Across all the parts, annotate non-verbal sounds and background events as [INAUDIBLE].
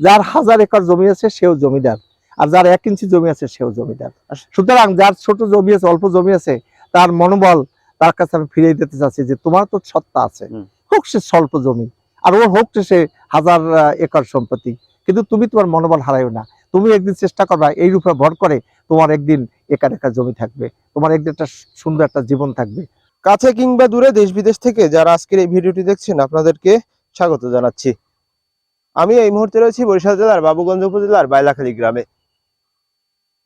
যার হাজার একর জমি আছে সেও জমিদার। আর যার এক ইঞ্চি জমি আছে সেও জমিদার। সুতরাং যার ছোট জমি আছে অল্প জমি আছে তার মনোবল তার কাছে আমি ফিরিয়ে দিতে চাচ্ছি যে তোমার তো সত্তা আছে। হোক সে স্বল্প জমি আর ওর হোক সে হাজার একর সম্পত্তি কিন্তু তুমি তোমার মনোবল হারাইও না। তুমি একদিন চেষ্টা করবা এই রূপে ভর করে তোমার একদিন একার একা জমি থাকবে। তোমার একদিন একটা সুন্দর একটা জীবন থাকবে। কাছে কিংবা দূরে দেশ বিদেশ থেকে যারা আজকের এই ভিডিওটি দেখছেন আপনাদেরকে স্বাগত জানাচ্ছি। আমি এই মুহূর্তে রয়েছি বরিশাল জেলার বাবুগঞ্জ উপজেলার বাইলাখালী গ্রামে।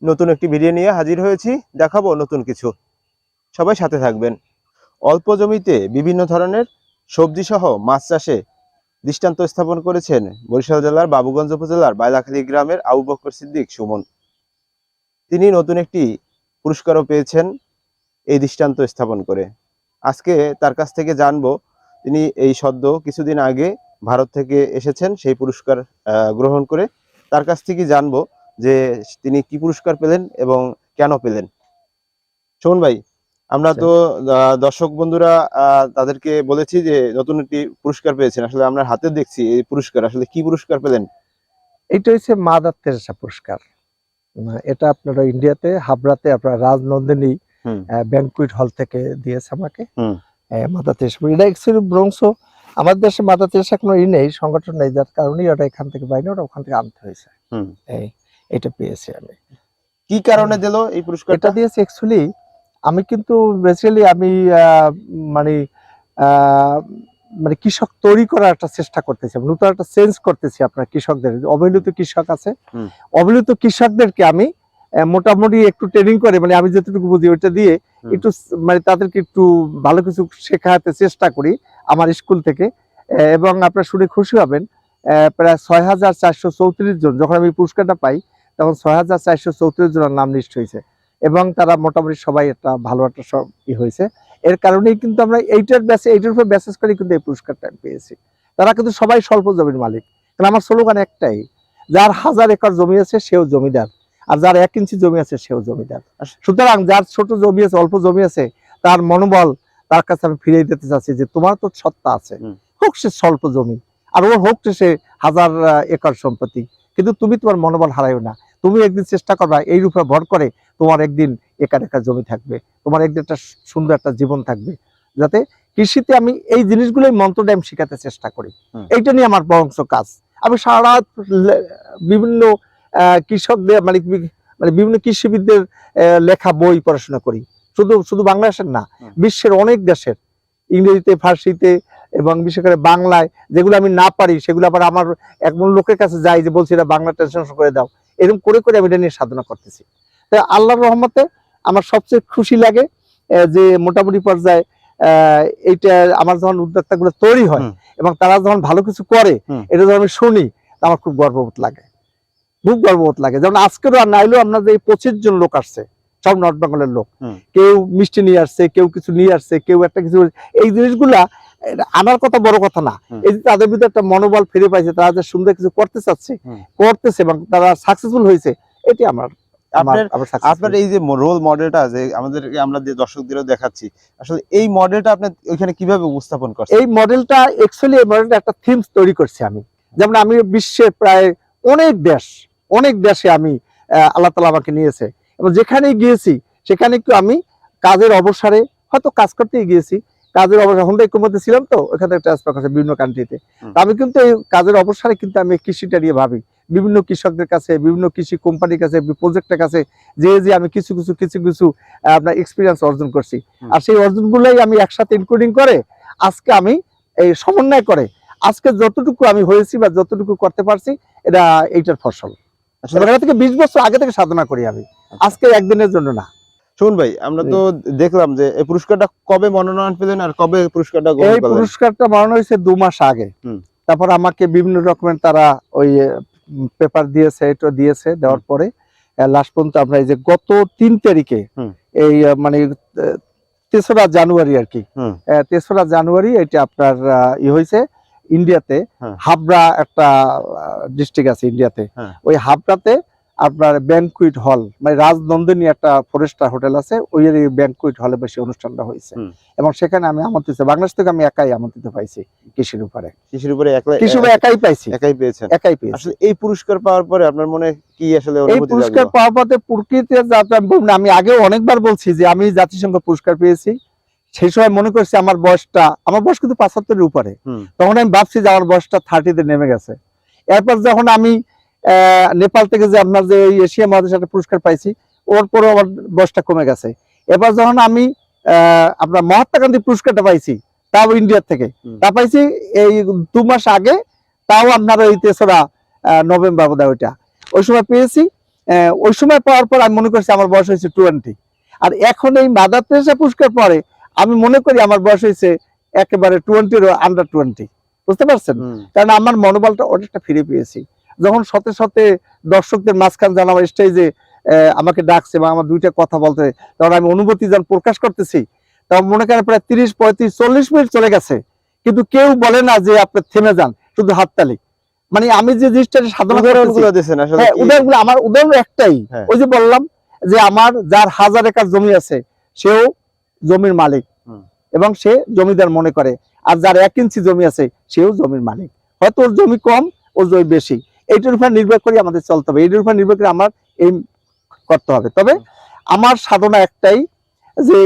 নতুন একটি ভিডিও নিয়ে হাজির হয়েছি, দেখাবো নতুন কিছু। সবাই সাথে থাকবেন। অল্প জমিতে বিভিন্ন ধরনের সবজি সহ মাছ চাষে দৃষ্টান্ত স্থাপন করেছেন বরিশাল জেলার বাবুগঞ্জ উপজেলার বাইলাখালী গ্রামের আবু বকর সিদ্দিক সুমন। তিনি নতুন একটি পুরস্কারও পেয়েছেন এই দৃষ্টান্ত স্থাপন করে। আজকে তার কাছ থেকে জানব, তিনি এই সদ্য কিছুদিন আগে ভারত থেকে এসেছেন সেই পুরস্কার গ্রহণ করে তার কাছ থেকে জানব যে তিনি কি পুরস্কার পেলেন এবং কেন পেলেন। শোন ভাই আমরা তো দর্শক বন্ধুরা তাদেরকে বলেছি যে নতুন একটি পুরস্কার পেয়েছেন। আসলে আমরা হাতে দেখছি এই পুরস্কার। আসলে কি পুরস্কার পেলেন? এটা হচ্ছে মাদার তেরেসা পুরস্কার। এটা আপনারা ইন্ডিয়াতে হাবড়াতে আপনার রাজনন্দিনী। ব্যাংকুইট হল থেকে দিয়েছে আমাকে। মাদার তেরেসা এটা অ্যাকচুয়ালি ব্রংস আমাদের দেশে মাদার তেরেসা কোনো ই নেই সংগঠন নেই যার কারণেই ওটা এখান থেকে বাইরে ওটা ওখান থেকে আনতে হয়েছে। এই এটা পেয়েছি আমি। কি কারণে দিল এই পুরস্কারটা? এটা দিয়েছে অ্যাকচুয়ালি আমি কিন্তু বেসিক্যালি আমি মানে আহ, মানে কৃষক তৈরি করার একটা চেষ্টা করতেছি নতুন একটা চেঞ্জ করতেছি আপনার কৃষকদের অবহেলিত কৃষক আছে। অবহেলিত কৃষকদেরকে আমি মোটামুটি একটু ট্রেনিং করে মানে আমি যতটুকু বুঝি ওইটা দিয়ে একটু মানে তাদেরকে একটু ভালো কিছু শেখাতে চেষ্টা করি আমার স্কুল থেকে। এবং আপনারা শুনে খুশি হবেন প্রায় ছয় হাজার চারশো চৌত্রিশ জন যখন আমি পুরস্কারটা পাই তখন ছয় হাজার চারশো চৌত্রিশ জনের নাম লিস্ট হয়েছে। এবং তারা মোটামুটি সবাই একটা ভালো একটা সব ই হয়েছে। এর কারণেই কিন্তু আমরা এইটার ব্যাসে এইটার উপর ব্যাসেস করে কিন্তু এই পুরস্কারটা আমি পেয়েছি। তারা কিন্তু সবাই স্বল্প জমির মালিক। কারণ আমার স্লোগান একটাই যার হাজার একর জমি আছে সেও জমিদার। আর যার এক ইঞ্চি জমি আছে সেও জমিদার। সুতরাং যার ছোট জমি আছে অল্প জমি আছে তার মনোবল তার কাছে আমি ফিরিয়ে দিতে চাচ্ছি যে তোমার তো সত্তা আছে। হোক সে স্বল্প জমি আর ওর হোক সে হাজার একর সম্পত্তি কিন্তু তুমি তোমার মনোবল হারাইও না। তুমি একদিন চেষ্টা করবা এই রূপে ভর করে তোমার একদিন একার একা জমি থাকবে তোমার একদিন একটা সুন্দর একটা জীবন থাকবে। যাতে কৃষিতে আমি এই জিনিসগুলোই মন্ত্রটা আমি শেখাতে চেষ্টা করি। এইটা নিয়ে আমার বরংশ কাজ। আমি সারা বিভিন্ন কৃষকদের মানে মানে বিভিন্ন কৃষিবিদদের লেখা বই পড়াশোনা করি। শুধু শুধু বাংলাদেশের না বিশ্বের অনেক দেশের ইংরেজিতে ফার্সিতে এবং বিশেষ করে বাংলায় যেগুলো আমি না পারি সেগুলো আবার আমার একজন লোকের কাছে যাই যে বলছি এটা বাংলা ট্রান্সলেশন করে দাও। এরকম করে করে আমি এটা নিয়ে সাধনা করতেছি। তো আল্লাহর রহমতে আমার সবচেয়ে খুশি লাগে যে মোটামুটি পর্যায়ে আহ, এইটা আমার যখন উদ্যোক্তাগুলো তৈরি হয় এবং তারা যখন ভালো কিছু করে এটা যখন আমি শুনি আমার খুব গর্ববোধ লাগে। খুব গর্ববোধ লাগে। যেমন আজকেরও আর নাইলেও আপনার যে পঁচিশ জন লোক আসছে সব নর্থ বেঙ্গলের লোক। কেউ মিষ্টি নিয়ে আসছে কেউ কিছু নিয়ে আসছে কেউ একটা কিছু এই জিনিসগুলা আনার কথা বড় কথা না। এই যে তাদের ভিতরে একটা মনোবল ফিরে পাইছে তারা যে সুন্দর কিছু করতে চাচ্ছে করতেছে এবং তারা সাকসেসফুল হয়েছে এটি আমার আপনার এই যে রোল মডেলটা যে আমাদেরকে আমরা যে দর্শকদেরও দেখাচ্ছি আসলে এই মডেলটা আপনি ওইখানে কীভাবে উপস্থাপন করছেন? এই মডেলটা অ্যাকচুয়ালি এই মডেলটা একটা থিমস তৈরি করছি আমি। যেমন আমি বিশ্বের প্রায় অনেক দেশ অনেক দেশে আমি আল্লাহ তালা আমাকে নিয়েছে। এবং যেখানে গিয়েছি সেখানে একটু আমি কাজের অবসরে হয়তো কাজ করতেই গিয়েছি। কাজের অবসর হোন্ডাই কুমোতে ছিলাম তো ওখান থেকে ট্রান্সফার করছে বিভিন্ন কান্ট্রিতে আমি কিন্তু এই কাজের অবসরে কিন্তু আমি কৃষিটা নিয়ে ভাবি। বিভিন্ন কৃষকদের কাছে বিভিন্ন কৃষি কোম্পানির কাছে প্রজেক্টের কাছে যে যে আমি কিছু কিছু কিছু কিছু আপনার এক্সপিরিয়েন্স অর্জন করছি। আর সেই অর্জনগুলোই আমি একসাথে ইনক্লুডিং করে আজকে আমি এই সমন্বয় করে আজকে যতটুকু আমি হয়েছি বা যতটুকু করতে পারছি এটা এইটার ফসল। ছোটবেলা থেকে বিশ বছর আগে থেকে সাধনা করি আমি। আজকে একদিনের জন্য না। শুন ভাই আমরা তো দেখলাম যে এই পুরস্কারটা কবে মনোনয়ন পেলেন আর কবে পুরস্কারটা এই পুরস্কারটা বানানো হয়েছে দু মাস আগে। তারপর আমাকে বিভিন্ন রকমের তারা ওই পেপার দিয়েছে এটা দিয়েছে দেওয়ার পরে লাস্ট পর্যন্ত আমরা এই যে গত তিন তারিখে এই মানে তেসরা জানুয়ারি আর কি। তেসরা জানুয়ারি এটা আপনার ই হয়েছে। ইন্ডিয়াতে হ্যাঁ। হাবড়া একটা ডিস্ট্রিক্ট আছে ইন্ডিয়াতে। হ্যাঁ। ওই হাবড়াতে আপনার ব্যাংকুইট হল মানে রাজনন্দিনী একটা ফরেস্টার হোটেল আছে ওই ব্যাংকুইট হলে বেশি অনুষ্ঠানটা হয়েছে। এবং সেখানে আমি আমন্ত্রিত বাংলাদেশ থেকে আমি একাই আমন্ত্রিত পাইছি কৃষির উপরে। কৃষির উপরে কৃষি উপরে একাই পাইছি। একাই পেয়েছেন। একাই পেয়েছি। আসলে এই পুরস্কার পাওয়ার পরে আপনার মনে কি আসলে এই পুরস্কার পাওয়ার পথে প্রকৃতির যাত্রা আমি আগেও অনেকবার বলছি যে আমি জাতিসংঘ পুরস্কার পেয়েছি। সেই সময় মনে করছি আমার বয়সটা আমার বয়স কিন্তু পাঁচাত্তরের উপরে। তখন আমি ভাবছি যে আমার বয়সটা থার্টিতে নেমে গেছে। এরপর যখন আমি নেপাল থেকে যে আপনার যে এই এশিয়া মহাদেশে একটা পুরস্কার পাইছি ওর পরেও আমার বয়সটা কমে গেছে। এবার যখন আমি আপনার মহাত্মা গান্ধী পুরস্কারটা পাইছি তাও ইন্ডিয়ার থেকে। তা পাইছি এই দু মাস আগে তাও আপনার ওই তেসরা নভেম্বর বোধহয় ওইটা। ওই সময় পেয়েছি ওই সময় পাওয়ার পর আমি মনে করছি আমার বয়স হয়েছে টোয়েন্টি আর এখন এই মাদার তেরেসা পুরস্কার পরে আমি মনে করি আমার বয়স হয়েছে একেবারে টোয়েন্টির আন্ডার টোয়েন্টি বুঝতে পারছেন? কারণ আমার মনোবলটা অনেকটা ফিরে পেয়েছি। যখন শতে শতে দর্শকদের মাঝখান যেন আমার স্টেজে আমাকে ডাকছে বা আমার দুইটা কথা বলতে তখন আমি অনুভূতি যখন প্রকাশ করতেছি তখন মনে করেন প্রায় তিরিশ পঁয়ত্রিশ চল্লিশ মিনিট চলে গেছে। কিন্তু কেউ বলে না যে আপনি থেমে যান শুধু হাততালি। মানে আমি যে জিনিসটা উদাহরণগুলো আসলে হ্যাঁ? উদাহরণগুলো আমার উদাহরণ একটাই। হ্যাঁ। ওই যে বললাম যে আমার যার হাজার একর জমি আছে সেও জমির মালিক। এবং সে জমিদার মনে করে আর যার এক ইঞ্চি জমি আছে সেও জমির মালিক। হয়তো ওর জমি কম ওর জমি বেশি। এইটার উপর নির্ভর করে আমাদের চলতে হবে। এইটার উপর নির্ভর করে আমার এই করতে হবে। তবে আমার সাধনা একটাই যে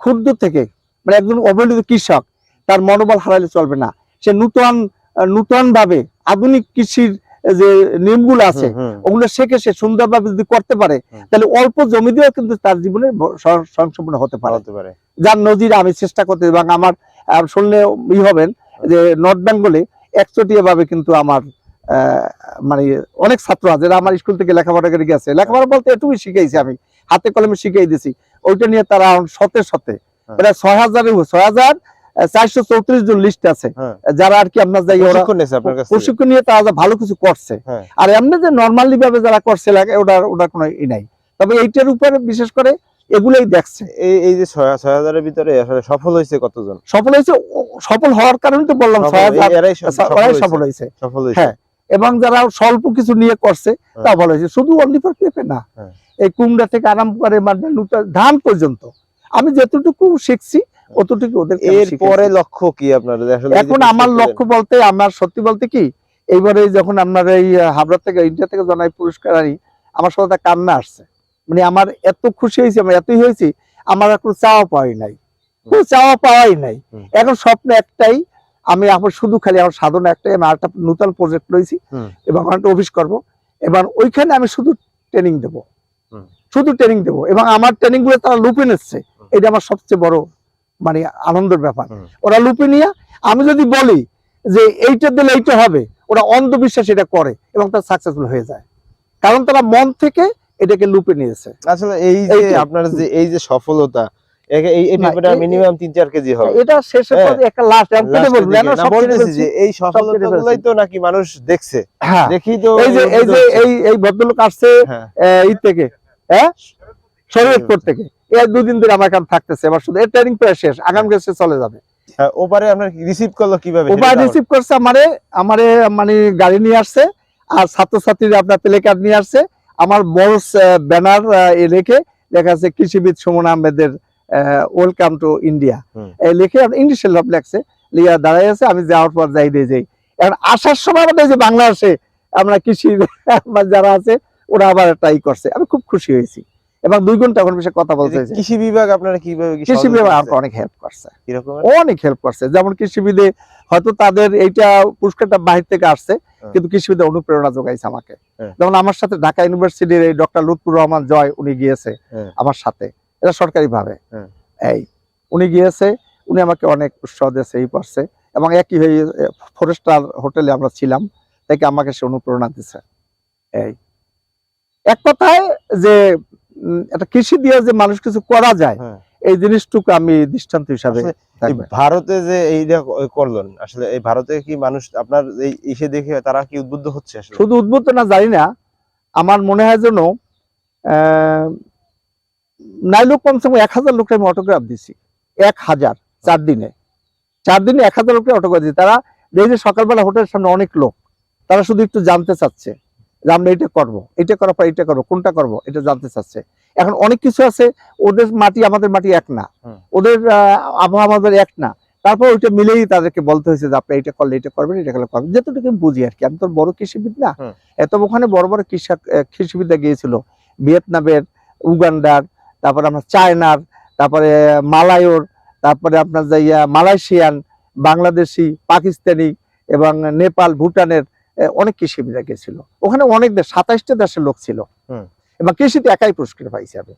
ক্ষুদ্র থেকে মানে একজন অবহেলিত কৃষক তার মনোবল হারালে চলবে না। সে নূতন নূতন ভাবে আধুনিক কৃষির যে নিয়মগুলো আছে ওগুলো শিখে সে সুন্দরভাবে যদি করতে পারে তাহলে অল্প জমি দিয়েও কিন্তু তার জীবনে স্বয়ংসম্পূর্ণ হতে পারে। যার নজির আমি চেষ্টা করতে এবং আমার শুনলে ই হবেন যে নর্থ বেঙ্গলে একচটিয়া ভাবে কিন্তু আমার আহ, মানে অনেক ছাত্র আছে যারা আমার স্কুল থেকে লেখাপড়া করে গেছে। লেখাপড়া বলতে এটুকুই শিখাইছি আমি হাতে কলমে শিখাই দিছি। ওইটা নিয়ে তারা সতে সতে হ্যাঁ। প্রায় ছয় হাজারের ছয় হাজার চারশো চৌত্রিশ জন লিস্ট আছে। হ্যাঁ। যারা আর কি আপনার যাই প্রশিক্ষণ নিয়ে তারা ভালো কিছু করছে। হ্যাঁ। আর এমনি যে নর্মালি ভাবে যারা করছে লাগে ওটার ওটার কোনো ই নাই। তবে এইটার উপরে বিশেষ করে এগুলোই দেখছে। এই এই যে ছয় হাজারের ভিতরে আসলে সফল হয়েছে কতজন? সফল হয়েছে সফল হওয়ার কারণে তো বললাম ছয় হাজার সফল হয়েছে। সফল হয়েছে। হ্যাঁ। এবং যারা স্বল্প কিছু নিয়ে করছে তা ভালো হয়েছে। শুধু অনলি ফর পেঁপে না। হ্যাঁ। এই কুমড়া থেকে আরাম করে মানে ধান পর্যন্ত। আমি যতটুকু শিখছি অতটুকু ওদের এর পরে লক্ষ্য কি আপনার? এখন আমার লক্ষ্য বলতে আমার সত্যি বলতে কি এইবারে যখন আপনার এই হাবড়া থেকে ইন্ডিয়া থেকে জানাই পুরস্কার আনি আমার সাথে কান্না আসছে। মানে আমার এত খুশি হয়েছে আমি এতই হয়েছি আমার এখন চাওয়া পাওয়াই নাই। কোনো চাওয়া পাওয়াই নাই। এখন স্বপ্ন একটাই আমি এখন শুধু খালি আমার সাধনা একটাই আমি আরেকটা নতুন প্রজেক্ট রয়েছি এবং একটা অফিস করব। এবং ওইখানে আমি শুধু ট্রেনিং দেব। শুধু ট্রেনিং দেব। এবং আমার ট্রেনিংগুলো তারা লুপে নিচ্ছে। এটা আমার সবচেয়ে বড় মানে আনন্দের ব্যাপার। ওরা লুপে নিয়ে আমি যদি বলি যে এইটা দিলে এইটা হবে ওরা অন্ধবিশ্বাস এটা করে এবং তার সাকসেসফুল হয়ে যায়। কারণ তারা মন থেকে এটাকে লুপে নিয়েছে। আসলে এই যে আপনার যে এই যে সফলতা এই- মিনিমাম তিন চার কেজি হবে। এটা শেষে হ্যাঁ। একটা লাস্ট। যে এই তো নাকি মানুষ দেখছে। হ্যাঁ। দেখি তো এই যে এই যে এই এই ভদ্রলোক আসছে হ্যাঁ। আহ, থেকে। হ্যাঁ? শরীয়তপুর থেকে। এই দুদিন ধরে আমার এখানে থাকতেছে এবার শুধু এর ট্রেনিং প্রায় শেষ আগামী সে চলে যাবে। হ্যাঁ, ওপারে আপনার রিসিভ করল কীভাবে? সেটা রিসিভ করছে আমারে আমারে মানে গাড়ি নিয়ে আসছে আর ছাত্রছাত্রীরা আপনার প্লে কার্ড নিয়ে আসছে। আমার বড় ব্যানার রেখে লেখা আছে কৃষিবিদ সুমন আহমেদের ওয়েলকাম টু ইন্ডিয়া এই লিখে ইংলিশে লাভ লেখছে। লিয়া দাঁড়াই আছে আমি যাওয়ার পর যাই দিয়ে যাই। এখন আসার সময় আমাদের যে বাংলাদেশে আমরা কৃষি [LAUGHS] যারা আছে ওরা আবার ট্রাই করছে। আমি খুব খুশি হয়েছি। এবং দুই ঘণ্টা এখন বিষয়ে কথা বলতে হয়েছে কৃষি বিভাগ আপনারা কীভাবে কৃষি বিভাগ? আমাকে অনেক হেল্প করছে অনেক হেল্প করছে যেমন কৃষিবিদে হয়তো তাদের এইটা পুরস্কারটা বাহির থেকে আসছে হ্যাঁ। কিন্তু কৃষিবিদে অনুপ্রেরণা যোগাইছে আমাকে হ্যাঁ। যেমন আমার সাথে ঢাকা ইউনিভার্সিটির এই ডক্টর লুৎফুর রহমান জয় উনি গিয়েছে হ্যাঁ। আমার সাথে এটা সরকারি ভাবে। এই উনি গিয়েছে উনি আমাকে অনেক উৎসাহ দিয়েছে এই পারছে এবং একই হয়ে ফরেস্টার হোটেলে আমরা ছিলাম থেকে আমাকে সে অনুপ্রেরণা দিছে এই এক কথায় যে একটা কৃষি দিয়ে যে মানুষ কিছু করা যায় হ্যাঁ। এই জিনিসটুকু আমি দৃষ্টান্ত হিসাবে এই ভারতে যে এইটা করলেন আসলে এই ভারতে কি মানুষ আপনার এই ইসে দেখে তারা কি উদ্বুদ্ধ হচ্ছে শুধু উদ্বুদ্ধ না জানি না। আমার মনে হয় যেন নাইলেও কমসে কম এক হাজার লোককে আমি অটোগ্রাফ দিছি। এক হাজার চার দিনে। চার দিনে এক হাজার লোককে অটোগ্রাফ দিচ্ছি তারা দেখি সকালবেলা হোটেলের সামনে অনেক লোক। তারা শুধু একটু জানতে চাচ্ছে। যে আমরা এটা করব এটা করার পর এটা করব কোনটা করব এটা জানতে চাচ্ছে। এখন অনেক কিছু আছে ওদের মাটি আমাদের মাটি এক না। ওদের আবহাওয়া আমাদের এক না। তারপর ওইটা মিলেই তাদেরকে বলতে হয়েছে যে আপনি এটা করলে এটা করবেন এটা করলে করবেন। যেতটুকু আমি বুঝি আর কি আমি তো বড় কৃষিবিদ না। এত ওখানে বড় বড় কৃষক আহ, কৃষিবিদ্যা গিয়েছিল। ভিয়েতনামের উগান্ডার তারপরে আমরা চায়নার তারপরে মালায়র তারপরে আপনার যাইয়া মালয়েশিয়ান বাংলাদেশি পাকিস্তানি এবং নেপাল ভুটানের অনেক কৃষিবিদরা গেছিল। ওখানে অনেক দেশ সাতাইশটা দেশের লোক ছিল। হুম। এবং কৃষিতে একাই পুরস্কার পাইছে আমি